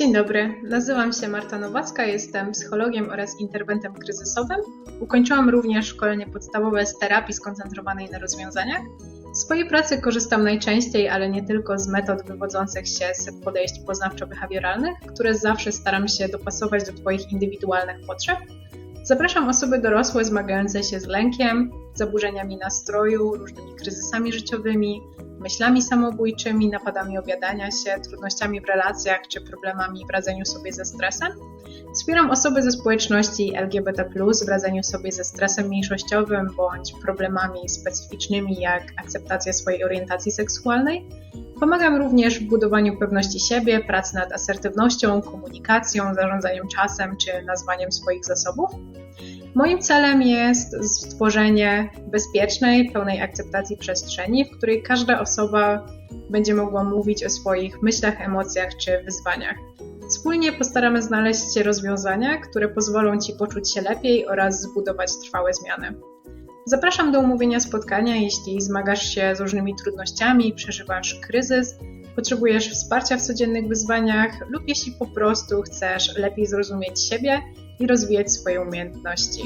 Dzień dobry, nazywam się Marta Nowacka, jestem psychologiem oraz interwentem kryzysowym. Ukończyłam również szkolenie podstawowe z terapii skoncentrowanej na rozwiązaniach. W swojej pracy korzystam najczęściej, ale nie tylko z metod wywodzących się z podejść poznawczo-behawioralnych, które zawsze staram się dopasować do Twoich indywidualnych potrzeb. Zapraszam osoby dorosłe zmagające się z lękiem, zaburzeniami nastroju, różnymi kryzysami życiowymi, myślami samobójczymi, napadami obiadania się, trudnościami w relacjach czy problemami w radzeniu sobie ze stresem. Wspieram osoby ze społeczności LGBT, w radzeniu sobie ze stresem mniejszościowym bądź problemami specyficznymi jak akceptacja swojej orientacji seksualnej. Pomagam również w budowaniu pewności siebie, pracy nad asertywnością, komunikacją, zarządzaniem czasem czy nazwaniem swoich zasobów. Moim celem jest stworzenie bezpiecznej, pełnej akceptacji przestrzeni, w której każda osoba będzie mogła mówić o swoich myślach, emocjach czy wyzwaniach. Wspólnie postaramy znaleźć rozwiązania, które pozwolą Ci poczuć się lepiej oraz zbudować trwałe zmiany. Zapraszam do umówienia spotkania, jeśli zmagasz się z różnymi trudnościami, przeżywasz kryzys, potrzebujesz wsparcia w codziennych wyzwaniach lub jeśli po prostu chcesz lepiej zrozumieć siebie i rozwijać swoje umiejętności.